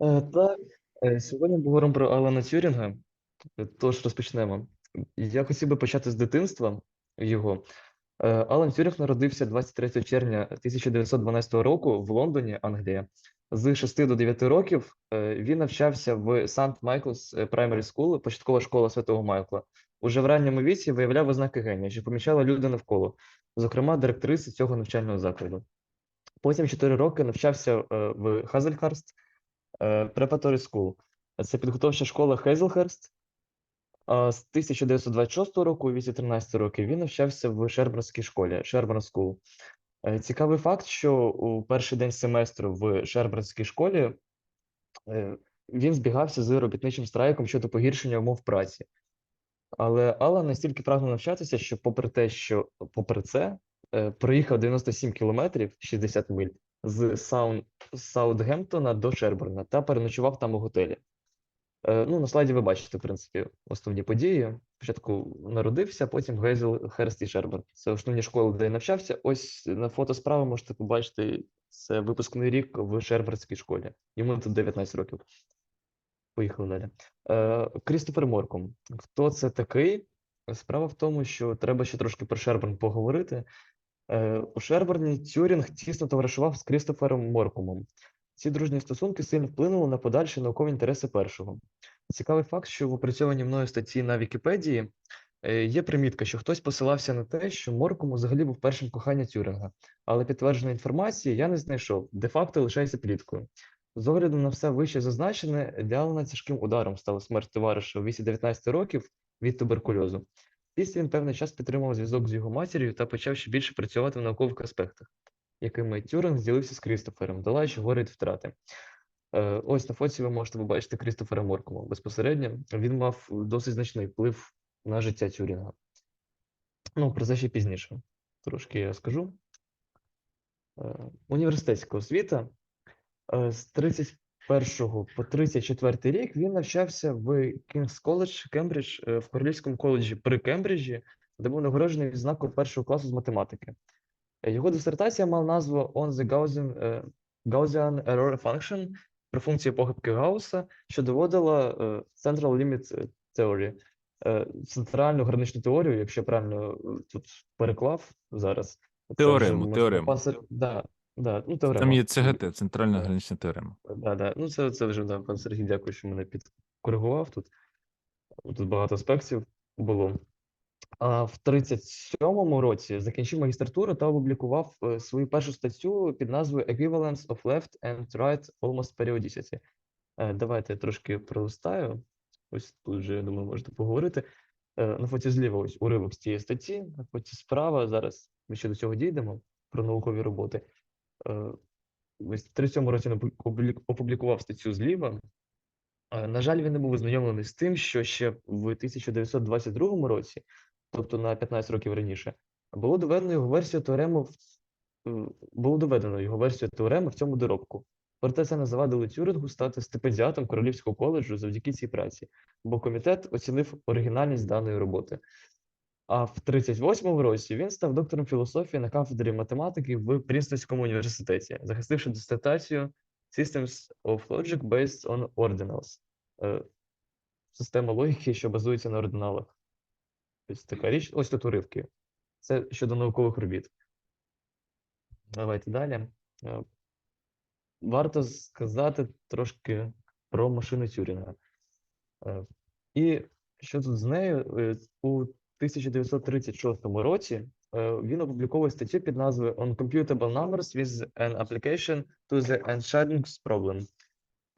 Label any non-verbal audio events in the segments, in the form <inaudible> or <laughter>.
Е, Так, е, сьогодні ми говоримо про Алана Тюрінга. Е, Тож розпочнемо. Я хотів би почати з дитинства його. Е, Алан Тюрінг народився 23 червня 1912 року в Лондоні, Англія. З 6 до 9 років він навчався в Сант Майклс Primary School, початкова школа Святого Майкла. Уже в ранньому віці виявляв ознаки генія, що помічали люди навколо, зокрема директриси цього навчального закладу. Потім 4 роки навчався в Хазельхарст Preparatory School. Це підготовча школа Хейзелхерст. З 1926 року, у віці 13 років, він навчався в Шербурнській школі Sherborne School. Е, Цікавий факт, що у перший день семестру в Шербурнській школі е, він збігався з робітничим страйком щодо погіршення умов праці. Але Алан настільки прагнув навчатися, що попри те, що попри це, е, проїхав 97 кілометрів 60 миль з Саун Саутгемптона до Шербурна та переночував там у готелі. Е, Ну, на слайді ви бачите, в принципі, основні події. Спочатку народився, потім Гейзел, Херст і Шербурн. Це основні школи, де я навчався. Ось на фото справа можете побачити, це випускний рік в Шербурнській школі. Йому тут 19 років. Поїхали далі. Е, Крістофер Морком. Хто це такий? Справа в тому, що треба ще трошки про Шербурн поговорити. Е, У Шербурні Тюрінг тісно товаришував з Крістофером Моркомом. Ці дружні стосунки сильно вплинули на подальші наукові інтереси першого. Цікавий факт, що в опрацьованій мною статті на Вікіпедії е, є примітка, що хтось посилався на те, що Морком взагалі був першим коханням Тюрінга, але підтвердженої інформації я не знайшов, де-факто лишається пліткою. З огляду на все вище зазначене, для Алана тяжким ударом стала смерть товариша у віці 19 років від туберкульозу. Після він певний час підтримував зв'язок з його матір'ю та почав ще більше працювати в наукових аспектах, якими Тюринг зділився з Крістофером, долаючи горе від втрати. Е, ось на фоці ви можете побачити Крістофера Моркома. Безпосередньо він мав досить значний вплив на життя Тюрінга. Ну, про це ще пізніше. Трошки я скажу. Е, університетська освіта. Е, з 30, Першого по 34 рік він навчався в King's College, Кембридж, в Королівському коледжі при Кембриджі, де був нагороджений знаком першого класу з математики. Його дисертація мала назву On the Gaussian, е, Gaussian Error Function про функції похибки Гауса, що доводила е, Central Limit Theory, е, центральну граничну теорію, якщо правильно тут переклав зараз. Теорему, теорему. Да, да, ну, теорема. Там є ЦГТ, центральна гранична теорема. Да, да. Ну, це, це вже да, пан Сергій, дякую, що мене підкоригував тут. Тут багато аспектів було. А в 37-му році закінчив магістратуру та опублікував е, свою першу статтю під назвою Equivalence of Left and Right Almost Periodicity. Е, Давайте я трошки пролистаю. Ось тут вже, я думаю, можете поговорити. Е, На фоті зліва ось уривок з цієї статті, на фоті справа. Зараз ми ще до цього дійдемо про наукові роботи. Ось в 37 році він опублікував статтю зліва. На жаль, він не був ознайомлений з тим, що ще в 1922 році, тобто на 15 років раніше, було доведено його версію теореми було доведено його версію теореми в цьому доробку. Проте це не завадило Тюрингу стати стипендіатом Королівського коледжу завдяки цій праці, бо комітет оцінив оригінальність даної роботи. А в 38-му році він став доктором філософії на кафедрі математики в Прінстонському університеті, захистивши дисертацію Systems of Logic Based on Ordinals. Е, Система логіки, що базується на ординалах. Ось така річ. Ось тут уривки. Це щодо наукових робіт. Давайте далі. Е, Варто сказати трошки про машину Тюрінга. Е, І що тут з нею? У 1936 році е, він опубліковує статтю під назвою On Computable Numbers with an Application to the Enchantress Problem.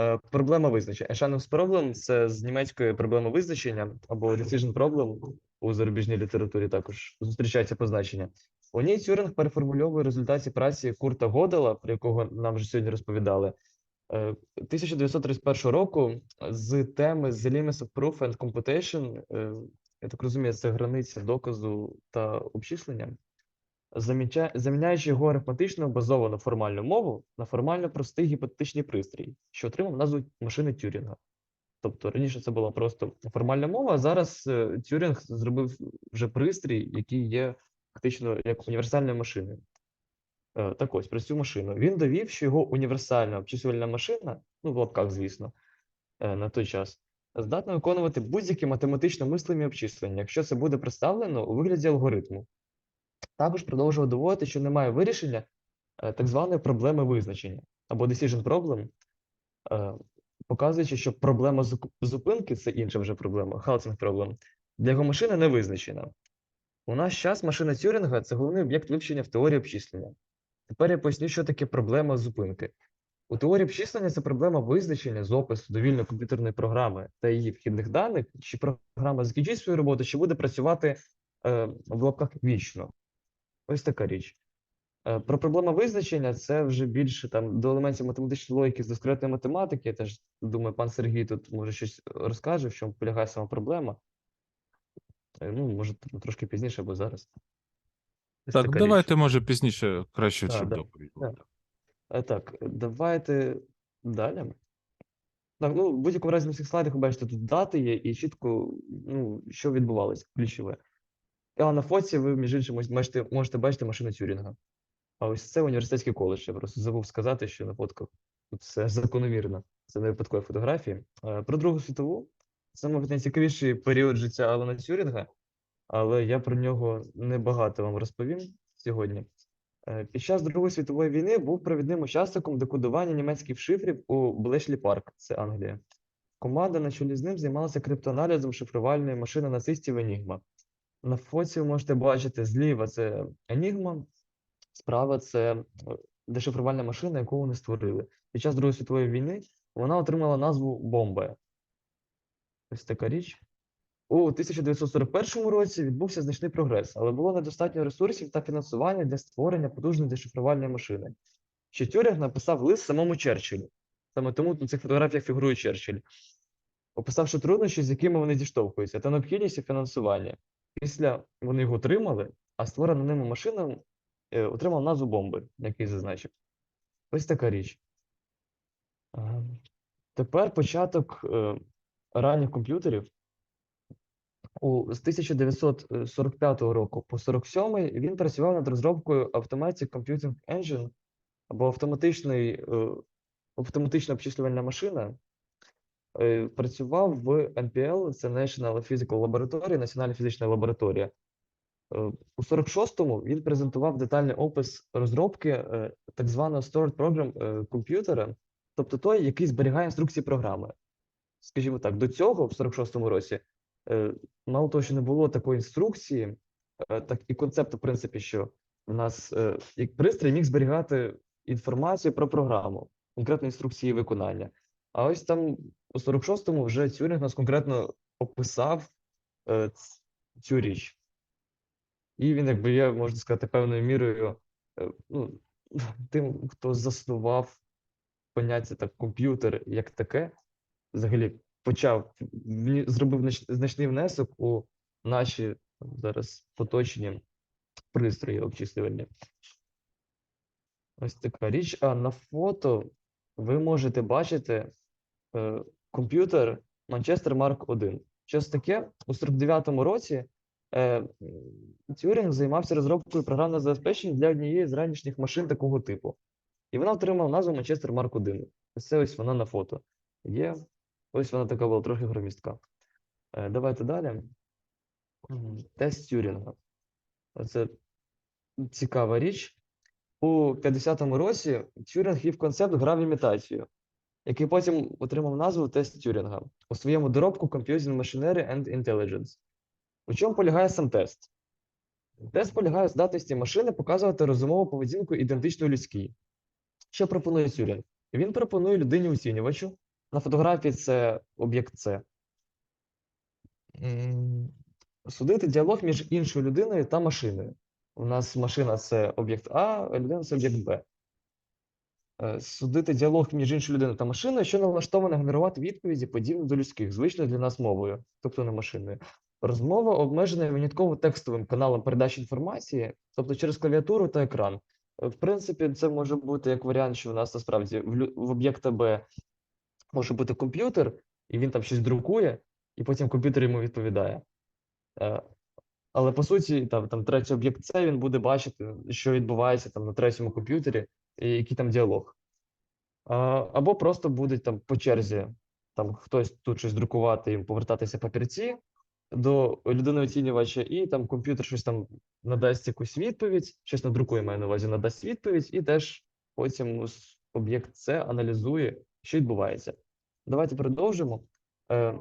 Е, Проблема визначення. Enchantress Problem – це з німецької проблема визначення або Decision Problem у зарубіжній літературі також зустрічається позначення. У ній Тюринг переформульовує результаті праці Курта Годела, про якого нам вже сьогодні розповідали, е, 1931 року з теми The Limits of Proof and Computation, е, я так розумію, це границя доказу та обчислення, заміняючи його арифметично базовану формальну мову на формально простий гіпотетичний пристрій, що отримав назву машини Тюрінга. Тобто раніше це була просто формальна мова, а зараз е, Тюрінг зробив вже пристрій, який є фактично як універсальною машиною. Е, Так ось, про цю машину. Він довів, що його універсальна обчислювальна машина, ну, в лапках, звісно, е, на той час, здатна виконувати будь-які математично мислимі обчислення, якщо це буде представлено у вигляді алгоритму. Також продовжував доводити, що немає вирішення е, так званої проблеми визначення або decision problem, е, показуючи, що проблема зупинки це інша вже проблема, halting problem, для його машини не визначена. У наш час машина Тюрінга це головний об'єкт вивчення в теорії обчислення. Тепер я поясню, що таке проблема зупинки. У теорії обчислення це проблема визначення з опису довільної комп'ютерної програми та її вхідних даних, чи програма закінчить свою роботу, чи буде працювати е, в лапках вічно. Ось така річ. Е, Про проблему визначення це вже більше там до елементів математичної логіки з дискретної математики. Я теж думаю, пан Сергій тут може щось розкаже, в чому полягає сама проблема. Е, Ну, може, трошки пізніше або зараз. Ось Так, давайте, річ. може, пізніше краще, щоб да, доповідь да. Е, Так, давайте далі. Так, ну, в будь-якому разі на всіх слайдах ви бачите, тут дати є і чітко, ну, що відбувалося, ключове. А на фоці ви, між іншим, бачите, можете бачити машину Тюрінга. А ось це університетський коледж. Я просто забув сказати, що на фотках тут все закономірно. Це не випадкові фотографії. Про Другу світову. Це, мабуть, найцікавіший період життя Алана Тюрінга, але я про нього небагато вам розповім сьогодні. Е, Під час Другої світової війни був провідним учасником декодування німецьких шифрів у Блешлі Парк, це Англія. Команда на чолі з ним займалася криптоаналізом шифрувальної машини нацистів Enigma. На фоці ви можете бачити зліва це Enigma, справа це е, дешифрувальна машина, яку вони створили. Під час Другої світової війни вона отримала назву Бомба. Ось така річ. У 1941 році відбувся значний прогрес, але було недостатньо ресурсів та фінансування для створення потужної дешифрувальної машини. Що Тюрінг написав лист самому Черчиллю. Саме тому на цих фотографіях фігурує Черчилль, описавши труднощі, з якими вони зіштовхуються, та необхідність фінансування. Після вони його отримали, а створена ними машина е, отримала назву бомби, який зазначив. Ось така річ. Е, Тепер початок е, ранніх комп'ютерів. У, з 1945 року по 47 він працював над розробкою Automatic Computing Engine або автоматичний, е, автоматична обчислювальна машина. Е, Працював в NPL, це National Physical Laboratory, Національна фізична лабораторія. Е, У 46-му він презентував детальний опис розробки е, так званого Stored Program е, комп'ютера, тобто той, який зберігає інструкції програми. Скажімо так, до цього, в 46-му році, е, мало того, що не було такої інструкції, е, так і концепту, в принципі, що в нас е, як пристрій міг зберігати інформацію про програму, конкретно інструкції виконання. А ось там у 46-му вже Тюрінг нас конкретно описав е, цю річ. І він, якби є, можна сказати, певною мірою е, ну, <laughs> тим, хто заснував поняття так комп'ютер як таке, взагалі почав зробив значний внесок у наші зараз поточні пристрої обчислювальні. Ось така річ. А на фото ви можете бачити е, комп'ютер Manchester Mark 1. Щось таке у 49-му році е, Тюрінг займався розробкою програмного забезпечення для однієї з ранішніх машин такого типу. І вона отримала назву Manchester Mark 1. Ось це ось вона на фото. Є. Ось вона така була трохи громістка. Е, давайте далі. Тест Тюрінга. Це цікава річ. У 50-му році Тюрінг вів концепт гра імітацію, який потім отримав назву тест Тюрінга у своєму доробку Computing Machinery and Intelligence. У чому полягає сам тест? Тест полягає в здатності машини показувати розумову поведінку ідентичну людській. Що пропонує Тюрінг? Він пропонує людині оцінювачу. На фотографії це об'єкт С. Судити діалог між іншою людиною та машиною. У нас машина це об'єкт А, а людина це об'єкт Б. Е, Судити діалог між іншою людиною та машиною, що налаштоване генерувати відповіді подібні до людських, звичною для нас мовою, тобто не машиною. Розмова обмежена винятково текстовим каналом передачі інформації, тобто через клавіатуру та екран. Е, В принципі, це може бути як варіант, що у нас насправді в об'єкта Б може бути комп'ютер, і він там щось друкує, і потім комп'ютер йому відповідає. Е, Але по суті, там, там третій об'єкт С, він буде бачити, що відбувається там на третьому комп'ютері, і який там діалог. Або просто будуть там по черзі, там хтось тут щось друкувати і повертатися папірці до людини оцінювача, і там комп'ютер щось там надасть якусь відповідь, щось надрукує, маю на увазі, надасть відповідь, і теж потім об'єкт С аналізує, що відбувається. Давайте продовжимо. Е,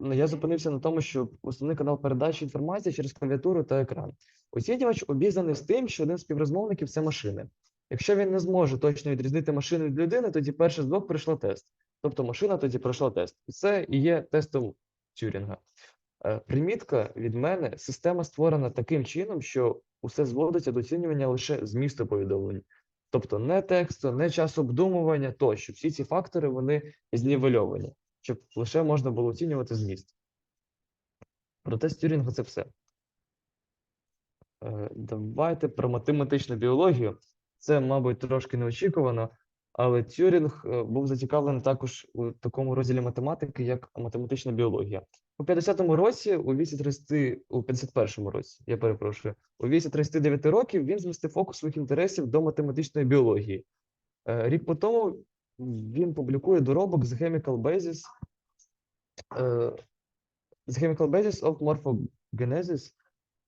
ну, я зупинився на тому, що основний канал передачі інформації через клавіатуру та екран. Оцінювач обізнаний з тим, що один з співрозмовників це машини. Якщо він не зможе точно відрізнити машину від людини, тоді перша з двох пройшла тест. Тобто машина тоді пройшла тест. І це і є тестом Тюрінга. Е, Примітка від мене, система створена таким чином, що усе зводиться до оцінювання лише змісту повідомлень. Тобто не тексту, не часу обдумування тощо. Всі ці фактори вони знівельовані, щоб лише можна було оцінювати зміст. Про тест Тюрінга це все. Е, Давайте про математичну біологію. Це, мабуть, трошки неочікувано, але Тюрінг е, був зацікавлений також у такому розділі математики, як математична біологія. У 50-му році, у віці 30, у 51-му році, я перепрошую, у віці 39 років він змістив фокус своїх інтересів до математичної біології. Е, Рік по тому він публікує доробок з Chemical Basis, е, з Chemical Basis of Morphogenesis.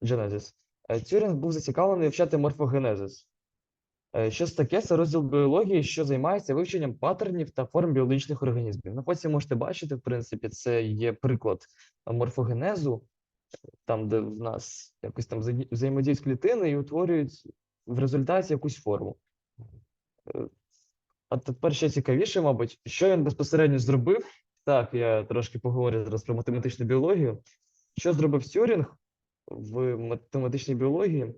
Genesis. Е, Тюрінг був зацікавлений вивчати морфогенезис. Е, Що це таке? Це розділ біології, що займається вивченням паттернів та форм біологічних організмів. На фоці можете бачити, в принципі, це є приклад морфогенезу, там, де в нас якось там взаємодіють клітини і утворюють в результаті якусь форму. Е, А тепер ще цікавіше, мабуть, що він безпосередньо зробив. Так, я трошки поговорю зараз про математичну біологію. Що зробив Тюрінг в математичній біології,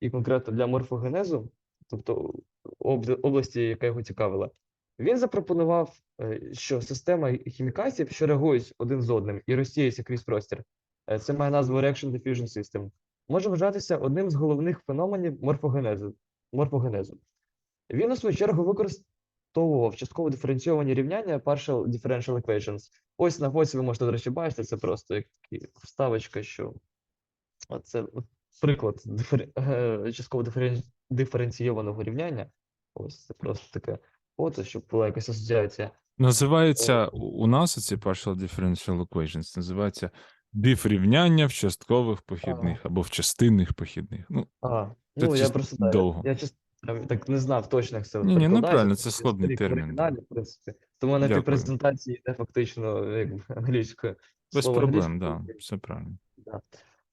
і конкретно для морфогенезу, тобто об- області, яка його цікавила, він запропонував, е, що система хімікатів, що реагують один з одним і розсіюються крізь простір, е, це має назву Reaction Diffusion System, може вважатися одним з головних феноменів морфогенезу. морфогенезу. Він, у свою чергу, використовував частково диференційовані рівняння partial differential equations. Ось на фоці ви можете, до речі, бачити, це просто як такі вставочка, що це приклад дифер... е, частково диферен... диференційованого рівняння. Ось це просто таке фото, щоб була якась асоціація. Називається у у нас ці partial differential equations, називається бифрівняння в часткових похідних або в частинних похідних. Ну, А, Це ну я чисто просто так, довго. я чесно там так не знав точно, як це Ні-ні, ну, правильно, це складний термін, в принципі. Тому на тій презентації йде фактично якби <laughs> англійською. без слово проблем, англійською, да, все правильно. Да.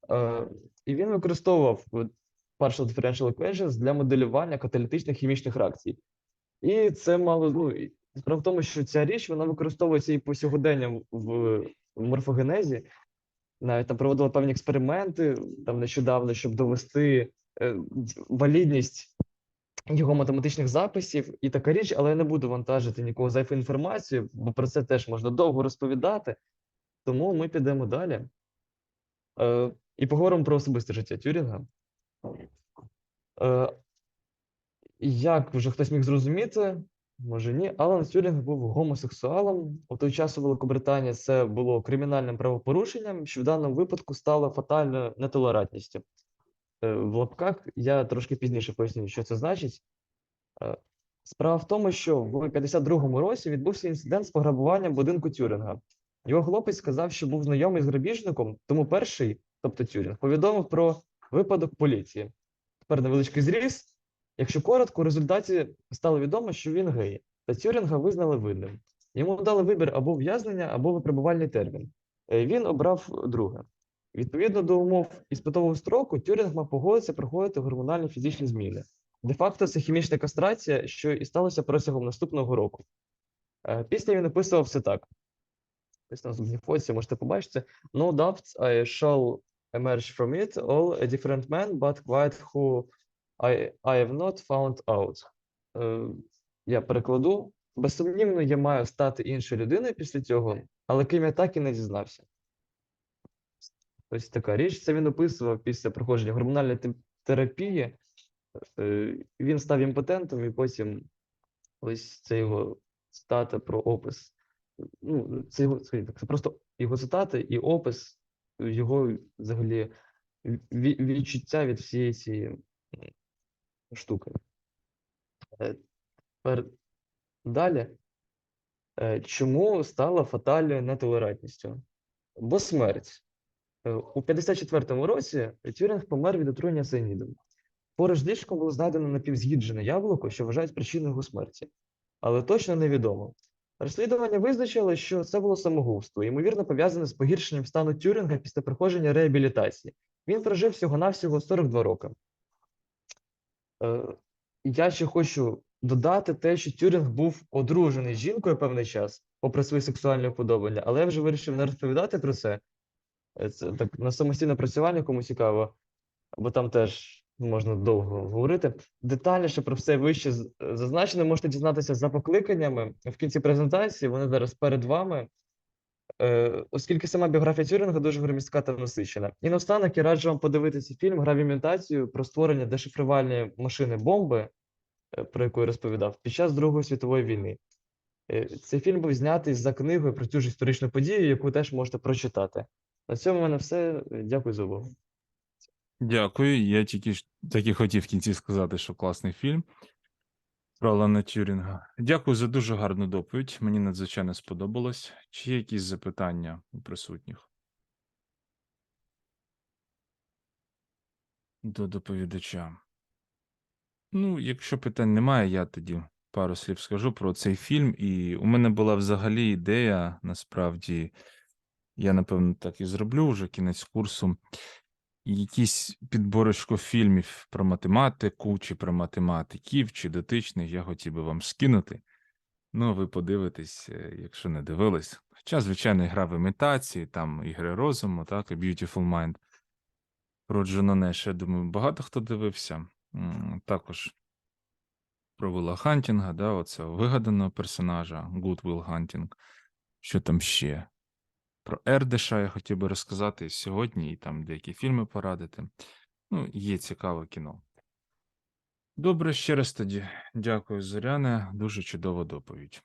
Е, і він використовував от partial differential equations для моделювання каталітичних хімічних реакцій. І це мало, ну, справа в тому, що ця річ вона використовується і по сьогоденням в, в морфогенезі. Навіть там проводили певні експерименти там нещодавно, щоб довести е, валідність його математичних записів і така річ, але я не буду вантажити нікого зайву інформацію, бо про це теж можна довго розповідати. Тому ми підемо далі. І поговоримо про особисте життя Тюрінга. Е, як вже хтось міг зрозуміти, може ні, Алан Тюрінг був гомосексуалом. У той час у Великобританії це було кримінальним правопорушенням, що в даному випадку стало фатальною нетолерантністю. Е, в лапках я трошки пізніше поясню, що це значить. Е, Справа в тому, що в 52-му році відбувся інцидент з пограбуванням будинку Тюрінга. Його хлопець сказав, що був знайомий з грабіжником, тому перший, тобто Тюрінг, повідомив про випадок поліції. Тепер невеличкий зріз. Якщо коротко, у результаті стало відомо, що він гей, та Тюрінга визнали винним. Йому дали вибір або ув'язнення, або випробувальний термін. Е, Він обрав друге. Відповідно до умов іспитового строку, Тюрінг мав погодитися проходити гормональні фізичні зміни. Де-факто це хімічна кастрація, що і сталося протягом наступного року. Е, Після він описував все так. Ось на наступній фоці можете побачити. No doubts I shall emerge from it, all a different man, but quite who I, I have not found out. Е, я перекладу. Безсумнівно, я маю стати іншою людиною після цього, але ким я так і не дізнався. Ось така річ. Це він описував після проходження гормональної терапії. Е, Він став імпотентом, і потім ось це його цитата про опис. Ну, це його це просто його цитати і опис його взагалі відчуття від всієї цієї штуки. Е, Тепер далі. Е, Чому стала фатальною нетолерантністю? Бо смерть. Е, У 54-му році Тюрінг помер від отруєння цианідом. Поруч ліжком було знайдено напівз'їджене яблуко, що вважають причиною його смерті. Але точно невідомо. Розслідування визначило, що це було самогубство, ймовірно пов'язане з погіршенням стану Тюрінга після проходження реабілітації. Він прожив всього-навсього 42 роки. Е, Я ще хочу додати те, що Тюрінг був одружений з жінкою певний час, попри свої сексуальні вподобання, але я вже вирішив не розповідати про це. Е, Це так на самостійне працювання, кому цікаво, бо там теж можна довго говорити. Детальніше про все вище зазначене можете дізнатися за покликаннями в кінці презентації. Вони зараз перед вами. Е, Оскільки сама біографія Тюрінга дуже громістка та насичена. І наостанок я раджу вам подивитися фільм «Гра імітацію» про створення дешифрувальної машини бомби, е, про яку я розповідав, під час Другої світової війни. Е, Цей фільм був знятий за книгою про цю ж історичну подію, яку теж можете прочитати. На цьому в мене все. Дякую за увагу. Дякую. Я тільки ж таки хотів в кінці сказати, що класний фільм про Алана Тюрінга. Дякую за дуже гарну доповідь. Мені надзвичайно сподобалось. Чи є якісь запитання у присутніх? До доповідача. Ну, якщо питань немає, я тоді пару слів скажу про цей фільм. І у мене була взагалі ідея, насправді, я напевно так і зроблю вже кінець курсу. Якісь підборочку фільмів про математику, чи про математиків, чи дотичних я хотів би вам скинути. Ну, ви подивитесь, е, якщо не дивились. Хоча, звичайно, гра в імітації, там ігри розуму, так, і Beautiful Mind. Про Джона Неша, я думаю, багато хто дивився. Також про Вилла Хантінга, да, оце вигаданого персонажа, Good Will Hunting. Що там ще? Про Ердиша я хотів би розказати сьогодні і там деякі фільми порадити. Ну, є цікаве кіно. Добре, ще раз тоді. Дякую, Зоряне. Дуже чудова доповідь.